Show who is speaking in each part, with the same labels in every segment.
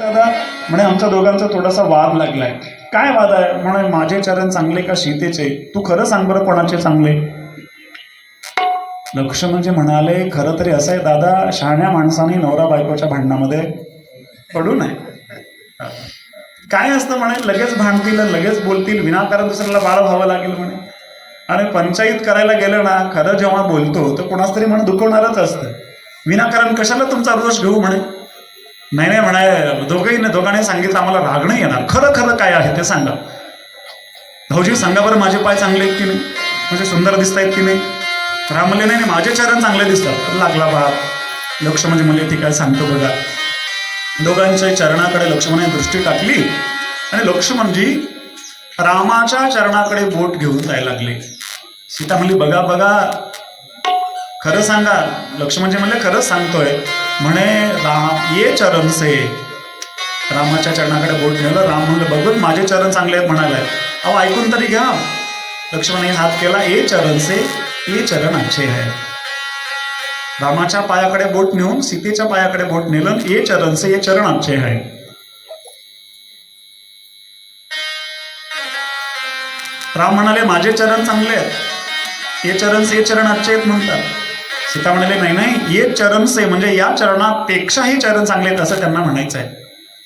Speaker 1: दादा म्हणे आमच्या दोघांचा थोडासा वाद लागलाय. काय वाद आहे? म्हणे माझे चरण चांगले का सीतेचे? तू खरं सांग बरं कोणाचे चांगले. लक्ष्मणजी म्हणजे म्हणाले खरं तरी असं आहे दादा शहाण्या माणसाने नवरा बायकोच्या भांडणामध्ये पडू नये. काय असतं म्हणे? लगेच भांडतील लगेच बोलतील विनाकारण दुसऱ्याला बाळ व्हावं लागेल म्हणे. आणि पंचायत करायला गेलं ना खरं जेव्हा बोलतो तर कोणाच तरी म्हणे दुखवणारच असतं. विनाकारण कशाला तुमचा रोष घेऊ म्हणे? नाही नाही म्हणाय दोघंही ना दोघांनी सांगितलं आम्हाला रागणं नाही येणार. खरं खरं काय आहे ते सांगा. भाऊजी सांगा बरं माझे पाय चांगले आहेत की नाही? म्हणजे सुंदर दिसत आहेत की नाही? राम म्हणले नाही नाही, माझे चरण चांगले दिसतात. लागला बा लक्ष्मण म्हणजे ती काय सांगतो बघा. दोघांच्या चरणाकडे लक्ष्मणाने दृष्टी टाकली आणि लक्ष्मणजी रामाच्या चरणाकडे बोट घेऊन जायला लागले. सीता म्हणली बघा बघा. खरं सांगा. लक्ष्मणजी म्हणले खरंच सांगतोय. म्हणे राम ये चरण से. रामाच्या चरणाकडे बोट नेलं. राम म्हणलं बघून माझे चरण चांगले आहेत म्हणाले अहो ऐकून तरी घ्या. लक्ष्मणाने हात केला ये चरण से ये चरण अच्छे आहे रामाच्या पायाकडे बोट नेऊन सीतेच्या पायाकडे बोट नेलं ये चरण से ये चरण अच्छे आहे राम म्हणाले माझे चरण चांगले आहेत. ये चरण से ये चरण अच्छे आहेत म्हणतात. सीता म्हणाले नाही नाही ये चरण से. म्हणजे या चरणापेक्षाही चरण चांगले आहेत असं त्यांना म्हणायचं आहे.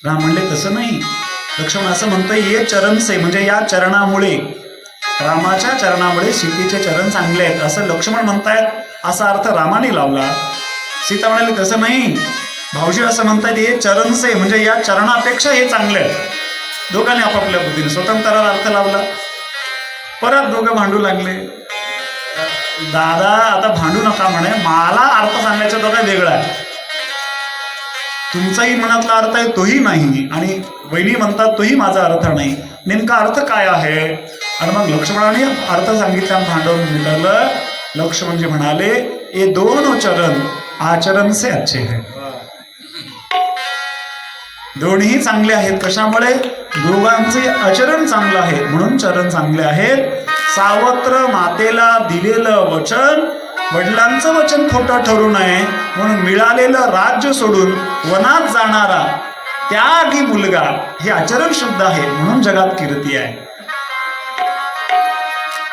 Speaker 1: राम म्हणले तसं नाही. लक्ष्मण असं म्हणतं ये चरण से. म्हणजे या चरणामुळे रामाच्या चरणामुळे सीतेचे चरण चांगले आहेत असं लक्ष्मण म्हणतायत असा अर्थ रामाने लावला. सीता म्हणाले तसं नाही. भाऊजी असं म्हणतात ये चरण से. म्हणजे या चरणापेक्षा हे चांगले आहेत. दोघांनी आपापल्या बुद्धीने स्वतंत्र अर्थ लावला. परत दोघं भांडू लागले. दादा आता भांडू नका म्हणे. मला अर्थ सांगायचा तो काय वेगळा आहे. तुमचाही मनातला अर्थ आहे तोही नाही. आणि वहिनी म्हणतात तोही माझा अर्थ नाही. नेमका अर्थ काय आहे? आणि मग लक्ष्मणाने अर्थ सांगितल्या भांडवून मिटवलं लक्ष्मणजी म्हणाले ए दोन चरण आचरण से अच्छे है. दोन्ही चांगले आहेत कशामुळे? दोघांचे आचरण चांगलं आहे म्हणून चरण चांगले आहेत. सावत्र मातेला दिलेलं वचन वडिलांचं वचन खोटं ठरू नये म्हणून मिळालेलं राज्य सोडून वनात जाणारा त्यागी मुलगा हे आचरण शुद्ध आहे म्हणून जगात कीर्ती आहे.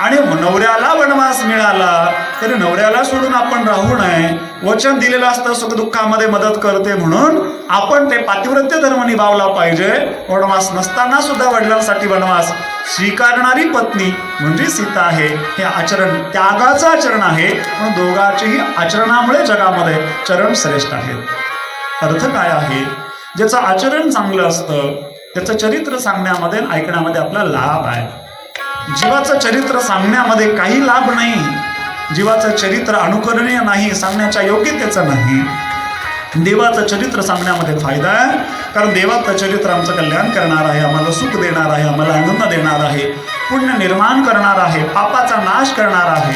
Speaker 1: आणि नवऱ्याला वनवास मिळाला तरी नवऱ्याला सोडून आपण राहू नये. वचन दिलेलं असतं सुखदुःखामध्ये मदत करते म्हणून आपण ते पातिव्रत्य धर्म निभावला पाहिजे. वनवास नसताना सुद्धा वडिलांसाठी वनवास स्वीकारणारी पत्नी म्हणजे सीता आहे. हे आचरण त्यागाचं आचरण आहे. म्हणून दोघांचेही आचरणामुळे जगामध्ये चरण श्रेष्ठ आहेत अर्थ काय आहे? ज्याचं आचरण चांगलं असतं त्याचं चरित्र सांगण्यामध्ये ऐकण्यामध्ये आपला लाभ आहे. जीवाचं चरित्र सांगण्यामध्ये काही लाभ नाही. जीवाचं चरित्र अनुकरणीय नाही सांगण्याच्या योग्यतेचं नाही. देवाचं चरित्र सांगण्यामध्ये फायदा आहे कारण देवाचं चरित्र आमचं कल्याण करणार आहे आम्हाला सुख देणार आहे आम्हाला आनंद देणार आहे पुण्य निर्माण करणार आहे पापाचा नाश करणार आहे.